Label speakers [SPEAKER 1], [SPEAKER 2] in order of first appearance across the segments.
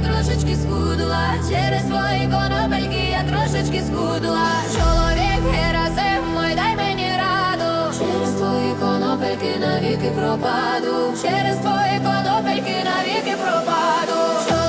[SPEAKER 1] трошечки схудла, через твої конопельки я трошечки схудла. Чоловік Геразим, мой дай мені раду. Через твої конопельки навіки пропаду. Через твої конопельки навіки пропаду.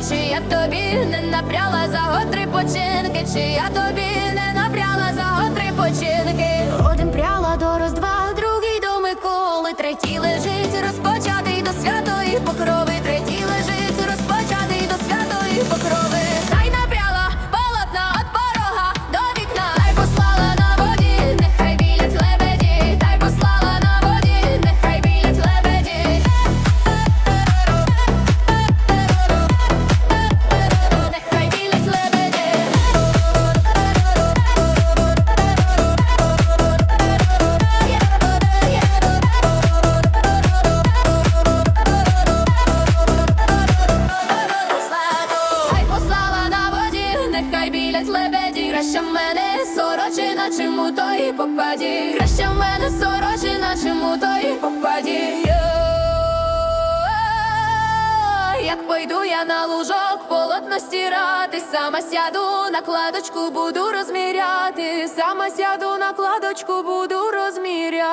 [SPEAKER 1] Вчинки, чи я тобі не напряла за гостри починки, чи я тобі не напряла за гостри починки. Один пряла до роздва, другий до Миколи, третій лежить розпочатий до святої покрови, білять лебеді. Краще в мене сорочина, чим у тої попаді. Краще в мене сорочина, чим у тої попаді. Як пойду я на лужок, полотно стирати, сама сяду, накладочку буду розміряти, сама сяду, накладочку буду розміряти.